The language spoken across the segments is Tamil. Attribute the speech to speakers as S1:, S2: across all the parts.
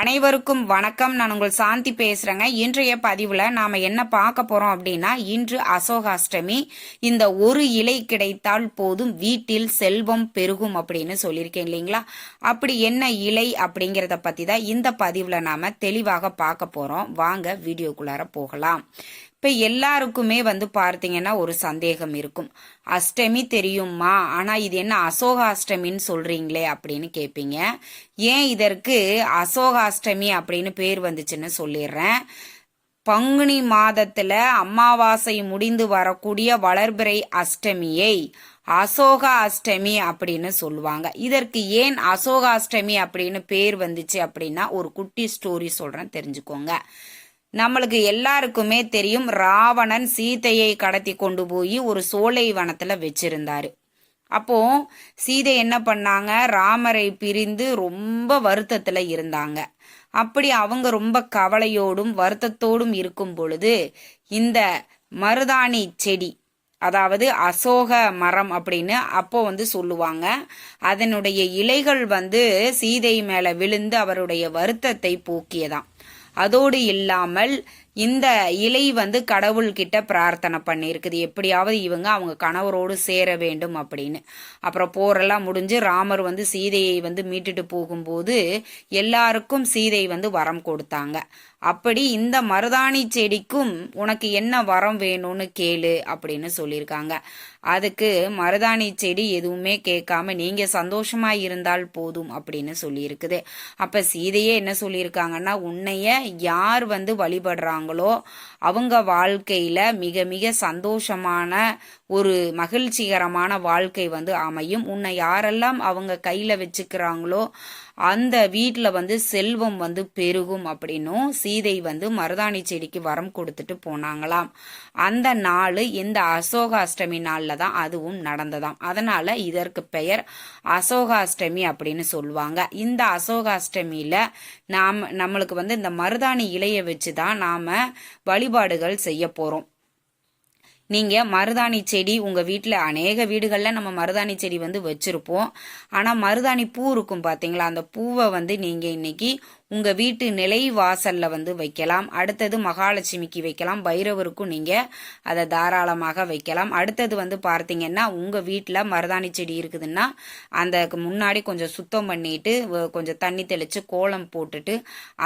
S1: அனைவருக்கும் வணக்கம். நான் உங்கள் சாந்தி பேசுறேங்க. இன்றைய பதிவுல நாம என்ன பார்க்க போறோம் அப்படின்னா இன்று அசோகாஷ்டமி. இந்த ஒரு இலை கிடைத்தால் போதும் வீட்டில் செல்வம் பெருகும் அப்படின்னு சொல்லியிருக்கேன் இல்லைங்களா? அப்படி என்ன இலை அப்படிங்கிறத பத்தி தான் இந்த பதிவுல நாம தெளிவாக பார்க்க போறோம். வாங்க வீடியோக்குள்ளார போகலாம். இப்போ எல்லாருக்குமே வந்து பார்த்தீங்கன்னா ஒரு சந்தேகம் இருக்கும். அஷ்டமி தெரியுமா? ஆனால் இது என்ன அசோக அஷ்டமின்னு சொல்கிறீங்களே அப்படின்னு கேட்பீங்க ஏன் இதற்கு அசோகாஷ்டமி அப்படின்னு பேர் வந்துச்சுன்னு சொல்லிடுறேன். பங்குனி மாதத்துல அமாவாசை முடிந்து வரக்கூடிய வளர்பிறை அஷ்டமியை அசோக அஷ்டமி அப்படின்னு சொல்லுவாங்க. இதற்கு ஏன் அசோக அஷ்டமி அப்படின்னு பேர் வந்துச்சு அப்படின்னா ஒரு குட்டி ஸ்டோரி சொல்றேன் தெரிஞ்சுக்கோங்க. நம்மளுக்கு எல்லாருக்குமே தெரியும் ராவணன் சீதையை கடத்தி கொண்டு போய் ஒரு சோலை வனத்துல வச்சிருந்தாரு. அப்போ சீதை என்ன பண்ணாங்க? ராமரை பிரிந்து ரொம்ப வருத்தத்துல இருந்தாங்க. அப்படி அவங்க ரொம்ப கவலையோடும் வருத்தத்தோடும் இருக்கும் பொழுது இந்த மருதாணி செடி அதாவது அசோக மரம் அப்படின்னு அப்போ வந்து சொல்லுவாங்க அதனுடைய இலைகள் வந்து சீதை மேல விழுந்து அவருடைய வருத்தத்தை போக்கியதாம். அதோடு இல்லாமல் இந்த இலை வந்து கடவுள்கிட்ட பிரார்த்தனை பண்ணியிருக்குது. எப்படியாவது இவங்க அவங்க கணவரோடு சேர வேண்டும் அப்படின்னு. அப்புறம் போரெல்லாம் முடிஞ்சு ராமர் வந்து சீதையை வந்து மீட்டுட்டு போகும்போது எல்லாருக்கும் சீதை வந்து வரம் கொடுத்தாங்க. அப்படி இந்த மருதாணி செடிக்கும் உனக்கு என்ன வரம் வேணும்னு கேளு அப்படின்னு சொல்லியிருக்காங்க. அதுக்கு மருதாணி செடி எதுவுமே கேட்காம நீங்க சந்தோஷமா இருந்தால் போதும் அப்படின்னு சொல்லியிருக்குது. அப்ப சீதையே என்ன சொல்லியிருக்காங்கன்னா உன்னைய யார் வந்து வழிபடுறாங்க? இருக்காங்களோ அவங்க வாழ்க்கையில மிக மிக சந்தோஷமான ஒரு மகிழ்ச்சிகரமான வாழ்க்கை வந்து அமையும். உன்னை யாரெல்லாம் அவங்க கையில வச்சுக்கிறாங்களோ அந்த வீட்டில் வந்து செல்வம் வந்து பெருகும் அப்படின்னும் சீதை வந்து மருதாணி செடிக்கு வரம் கொடுத்துட்டு போனாங்களாம். அந்த நாள் இந்த அசோகாஷ்டமி நாளில் தான் அதுவும் நடந்ததாம். அதனால் இதற்கு பெயர் அசோகாஷ்டமி அப்படின்னு சொல்லுவாங்க. இந்த அசோகாஷ்டமியில் நாம் நம்மளுக்கு வந்து இந்த மருதாணி இலையை வச்சு தான் நாம் வழிபாடுகள் செய்ய போகிறோம் நீங்க மருதாணி செடி உங்க வீட்டில் அநேக வீடுகளில் நம்ம மருதாணி செடி வந்து வச்சிருப்போம். ஆனா மருதாணி பூ இருக்கும் பாத்தீங்களா? அந்த பூவை வந்து நீங்க இன்னைக்கு உங்க வீட்டு நிலை வாசல்ல வந்து வைக்கலாம். அடுத்தது மகாலட்சுமிக்கு வைக்கலாம். பைரவருக்கும் நீங்க அதை தாராளமாக வைக்கலாம். அடுத்தது வந்து பார்த்தீங்கன்னா உங்க வீட்டில் மருதாணி செடி இருக்குதுன்னா அந்த முன்னாடி கொஞ்சம் சுத்தம் பண்ணிட்டு கொஞ்சம் தண்ணி தெளிச்சு கோலம் போட்டுட்டு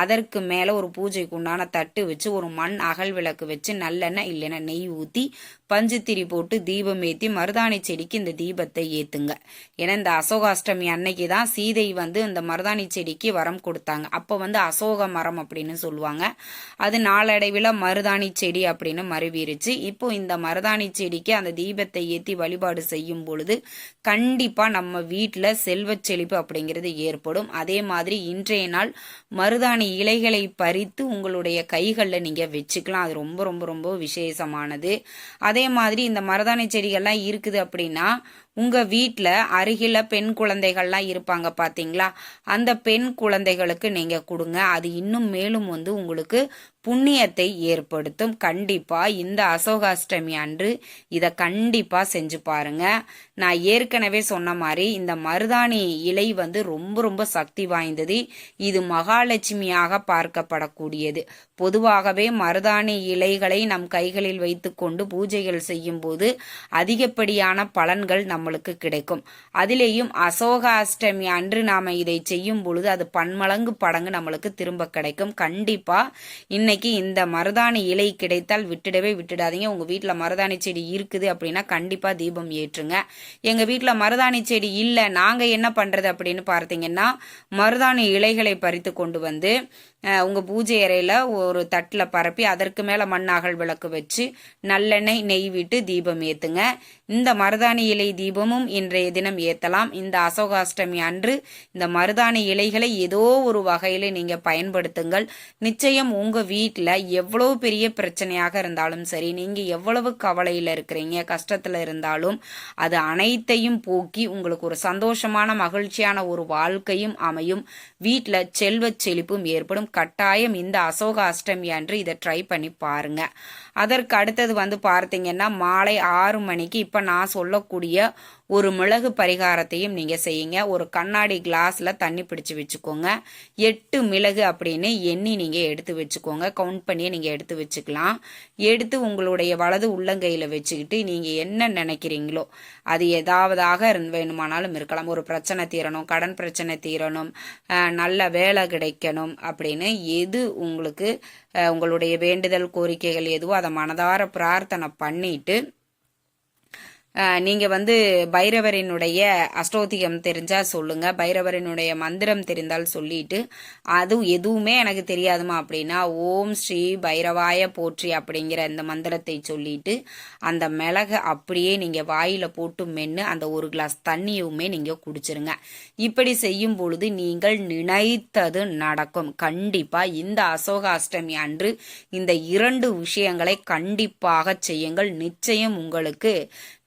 S1: அதற்கு மேலே ஒரு பூஜைக்கு உண்டான தட்டு வச்சு ஒரு மண் அகல் விளக்கு வச்சு நல்லெண்ணெய் இல்லைன்னா நெய் ஊற்றி பஞ்சுத்திரி போட்டு தீபம் ஏற்றி மருதாணி செடிக்கு இந்த தீபத்தை ஏற்றுங்க ஏன்னா இந்த அசோகாஷ்டமி அன்னைக்கு தான் சீதை வந்து இந்த மருதாணி செடிக்கு வரம் கொடுத்தாங்க. அப்போ வந்து அசோக மரம் அப்படின்னு சொல்லுவாங்க. அது நாளடைவில் மருதாணி செடி அப்படின்னு மறுவிருச்சு இப்போ இந்த மருதாணி செடிக்கு அந்த தீபத்தை ஏற்றி வழிபாடு செய்யும் பொழுது கண்டிப்பாக நம்ம வீட்டில் செல்வ செழிப்பு அப்படிங்கிறது ஏற்படும். அதே மாதிரி இன்றைய நாள் மருதாணி இலைகளை பறித்து உங்களுடைய கைகளில் நீங்கள் வச்சுக்கலாம். அது ரொம்ப ரொம்ப ரொம்ப விசேஷமானது. அது அதே மாதிரி இந்த மருதாணி செடிகள்லாம் இருக்குது அப்படின்னா உங்க வீட்டில் அருகில பெண் குழந்தைகள்லாம் இருப்பாங்க பாத்தீங்களா? அந்த பெண் குழந்தைகளுக்கு நீங்க கொடுங்க. அது இன்னும் மேலும் வந்து உங்களுக்கு புண்ணியத்தை ஏற்படுத்தும். கண்டிப்பா இந்த அசோகாஷ்டமி அன்று இதை கண்டிப்பா செஞ்சு பாருங்க. நான் ஏற்கனவே சொன்ன மாதிரி இந்த மருதாணி இலை வந்து ரொம்ப ரொம்ப சக்தி வாய்ந்தது. இது மகாலட்சுமியாக பார்க்கப்படக்கூடியது. பொதுவாகவே மருதாணி இலைகளை நம் கைகளில் வைத்துக்கொண்டு பூஜைகள் செய்யும் போது அதிகப்படியான பலன்கள் நம்மளுக்கு கிடைக்கும். அதிலேயும் அசோக அஷ்டமி அன்று நாம இதை செய்யும் பொழுது அது பன்மடங்கு படங்கு நம்மளுக்கு திரும்ப கிடைக்கும். கண்டிப்பா இன்னைக்கு இந்த மருதாணி இலை கிடைத்தால் விட்டுடவே விட்டுடாதீங்க. உங்க வீட்டில் மருதாணி செடி இருக்குது அப்படின்னா கண்டிப்பா தீபம் ஏற்றுங்க. எங்க வீட்டில் மருதாணி செடி இல்லை நாங்க என்ன பண்றது அப்படின்னு பார்த்தீங்கன்னா மருதாணி இலைகளை பறித்து கொண்டு வந்து உங்கள் பூஜை அறையில் ஒரு தட்டில் பரப்பி அதற்கு மேலே மண்ணாகல் விளக்கு வச்சு நல்லெண்ணெய் நெய் விட்டு தீபம் ஏற்றுங்க இந்த மருதாணி இலை தீபமும் இன்றைய தினம் ஏற்றலாம் இந்த அசோகாஷ்டமி அன்று இந்த மருதாணி இலைகளை ஏதோ ஒரு வகையில் நீங்கள் பயன்படுத்துங்கள். நிச்சயம் உங்கள் வீட்டில் எவ்வளவு பெரிய பிரச்சனையாக இருந்தாலும் சரி நீங்கள் எவ்வளவு கவலையில் இருக்கிறீங்க கஷ்டத்தில் இருந்தாலும் அது அனைத்தையும் போக்கி உங்களுக்கு ஒரு சந்தோஷமான மகிழ்ச்சியான ஒரு வாழ்க்கையும் அமையும். வீட்டில் செல்வ செழிப்பும் ஏற்படும். கட்டாயம் இந்த அசோக அஷ்டமி அன்று இதை ட்ரை பண்ணி பாருங்க. அதற்கு அடுத்தது வந்து பார்த்தீங்கன்னா மாலை ஆறு மணிக்கு இப்போ நான் சொல்லக்கூடிய ஒரு மிளகு பரிகாரத்தையும் நீங்கள் செய்யுங்க. ஒரு கண்ணாடி கிளாஸில் தண்ணி பிடிச்சு வச்சுக்கோங்க. எட்டு மிளகு அப்படின்னு எண்ணி நீங்கள் எடுத்து வச்சுக்கோங்க. கவுண்ட் பண்ணி நீங்கள் எடுத்து வச்சுக்கலாம். எடுத்து உங்களுடைய வலது உள்ளங்கையில் வச்சுக்கிட்டு நீங்கள் என்ன நினைக்கிறீங்களோ அது ஏதாவதாக வேணுமானாலும் இருக்கலாம். ஒரு பிரச்சனை தீரணும் கடன் பிரச்சனை தீரணும் நல்ல வேலை கிடைக்கணும் அப்படின்னு எது உங்களுக்கு உங்களுடைய வேண்டுதல் கோரிக்கைகள் எதுவோ அதை மனதார பிரார்த்தனை பண்ணிட்டு நீங்கள் வந்து பைரவரினுடைய அஷ்டோத்திகம் தெரிஞ்சால் சொல்லுங்கள் பைரவரினுடைய மந்திரம் தெரிந்தால் சொல்லிட்டு அது எதுவுமே எனக்கு தெரியாதுமா அப்படின்னா ஓம் ஸ்ரீ பைரவாய போற்றி அப்படிங்கிற இந்த மந்திரத்தை சொல்லிட்டு அந்த மிளகை அப்படியே நீங்கள் வாயில் போட்டு மென்று அந்த ஒரு கிளாஸ் தண்ணியுமே நீங்கள் குடிச்சிருங்க. இப்படி செய்யும் பொழுது நீங்கள் நினைத்தது நடக்கும். கண்டிப்பாக இந்த அசோக அஷ்டமி அன்று இந்த இரண்டு விஷயங்களை கண்டிப்பாக செய்யுங்கள். நிச்சயம் உங்களுக்கு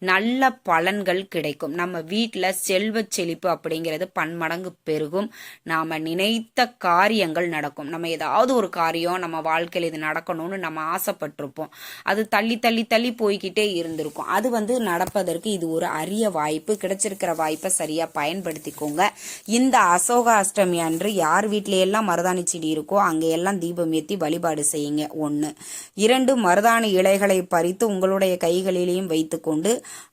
S1: நல்ல பலன்கள் கிடைக்கும். நம்ம வீட்டில் செல்வ செழிப்பு அப்படிங்கிறது பன்மடங்கு பெருகும். நாம் நினைத்த காரியங்கள் நடக்கும். நம்ம ஏதாவது ஒரு காரியம் நம்ம வாழ்க்கையில் இது நடக்கணும்னு நம்ம ஆசைப்பட்டிருப்போம். அது தள்ளி தள்ளி தள்ளி போய்கிட்டே இருந்திருக்கும். அது வந்து நடப்பதற்கு இது ஒரு அரிய வாய்ப்பு. கிடைச்சிருக்கிற வாய்ப்பை சரியாக பயன்படுத்திக்கோங்க. இந்த அசோக அஷ்டமி அன்று யார் வீட்டில எல்லாம் மருதாணி செடி இருக்கோ அங்கே எல்லாம் தீபம் ஏற்றி வழிபாடு செய்யுங்க. ஒன்று இரண்டு மருதாணி இலைகளை பறித்து உங்களுடைய கைகளிலேயும் வைத்துக்கொண்டு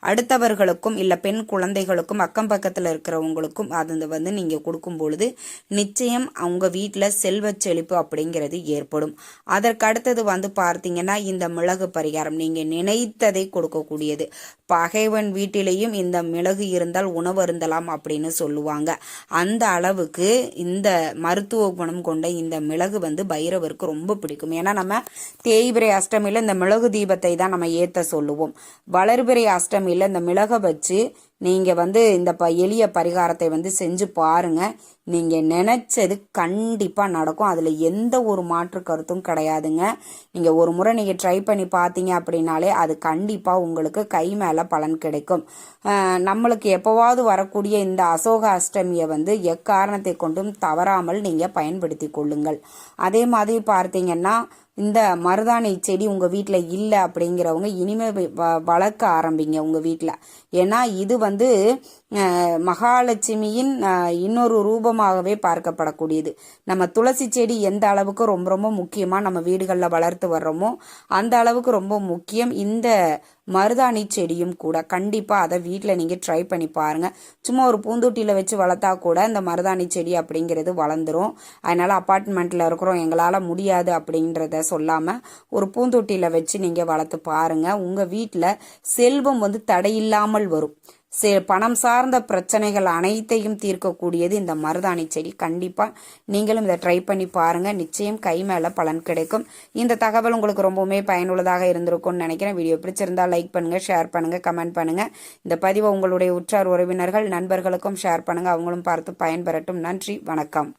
S1: அடுத்தவர்களுக்கும் இல்லை பெண் குழந்தைகளுக்கும் அக்கம் பக்கத்தில் இருக்கிறவங்களுக்கும் அது வந்து நீங்கள் கொடுக்கும் பொழுது நிச்சயம் அவங்க வீட்டில் செல்வ செழிப்பு அப்படிங்கிறது ஏற்படும். அதற்கு அடுத்தது வந்து பார்த்தீங்கன்னா இந்த மிளகு பரிகாரம். நீங்கள் நினைத்ததை கொடுக்கக்கூடியது. பகைவன் வீட்டிலேயும் இந்த மிளகு இருந்தால் உணவு அருந்தலாம் அப்படின்னு சொல்லுவாங்க. அந்த அளவுக்கு இந்த மருத்துவ குணம் கொண்ட இந்த மிளகு வந்து பைரவருக்கு ரொம்ப பிடிக்கும். ஏன்னா நம்ம தேய்பிரை அஷ்டமியில் இந்த மிளகு தீபத்தை தான் நம்ம ஏற்ற சொல்லுவோம். வளர்பிறை அஷ்டமியில் இந்த மிளகை வச்சு நீங்கள் வந்து இந்த ப எளிய பரிகாரத்தை வந்து செஞ்சு பாருங்க. நீங்கள் நினச்சது கண்டிப்பாக நடக்கும். அதில் எந்த ஒரு மாற்று கருத்தும் கிடையாதுங்க. நீங்கள் ஒரு முறை நீங்கள் ட்ரை பண்ணி பார்த்தீங்க அப்படின்னாலே அது கண்டிப்பாக உங்களுக்கு கை மேலே பலன் கிடைக்கும். நம்மளுக்கு எப்போவாவது வரக்கூடிய இந்த அசோக அஷ்டமியை வந்து எக்காரணத்தை கொண்டும் தவறாமல் நீங்கள் பயன்படுத்தி கொள்ளுங்கள். அதே மாதிரி பார்த்தீங்கன்னா இந்த மருதாணி செடி உங்கள் வீட்டில் இல்லை அப்படிங்கிறவங்க இனிமே வ- வளர்க்க ஆரம்பிங்க உங்கள் வீட்டில் ஏன்னா இது வந்து மகாலட்சுமியின் இன்னொரு ரூபமாகவே பார்க்கப்படக்கூடியது. நம்ம துளசி செடி எந்த அளவுக்கு ரொம்ப ரொம்ப முக்கியமாக நம்ம வீடுகளில் வளர்த்து வர்றோமோ அந்த அளவுக்கு ரொம்ப முக்கியம். இந்த மருதாணி செடியும் கூட. கண்டிப்பாக அதை வீட்டில் நீங்கள் ட்ரை பண்ணி பாருங்கள் சும்மா ஒரு பூந்தொட்டியில் வச்சு வளர்த்தா கூட இந்த மருதாணி செடி அப்படிங்கிறது வளர்ந்துரும். அதனால் அப்பார்ட்மெண்ட்டில் இருக்கிறோம் எங்களால் முடியாது அப்படின்றத சொல்லாமல் ஒரு பூந்தொட்டியில் வச்சு நீங்கள் வளர்த்து பாருங்கள் உங்கள் வீட்டில் செல்வம் வந்து தடையில்லாமல் வரும். பணம் சார்ந்த பிரச்சனைகள் அனைத்தையும் தீர்க்கக்கூடியது இந்த மருதாணி செடி. கண்டிப்பாக நீங்களும் இதை ட்ரை பண்ணி பாருங்கள் நிச்சயம் கை மேலே பலன் கிடைக்கும். இந்த தகவல் உங்களுக்கு ரொம்பவுமே பயனுள்ளதாக இருந்திருக்கும்னு நினைக்கிறேன். வீடியோ பிடிச்சிருந்தால் லைக் பண்ணுங்கள் ஷேர் பண்ணுங்கள் கமெண்ட் பண்ணுங்கள் இந்த பதிவை உங்களுடைய உற்றார் உறவினர்கள் நண்பர்களுக்கும் ஷேர் பண்ணுங்கள் அவங்களும் பார்த்து பயன்பெறட்டும். நன்றி வணக்கம்.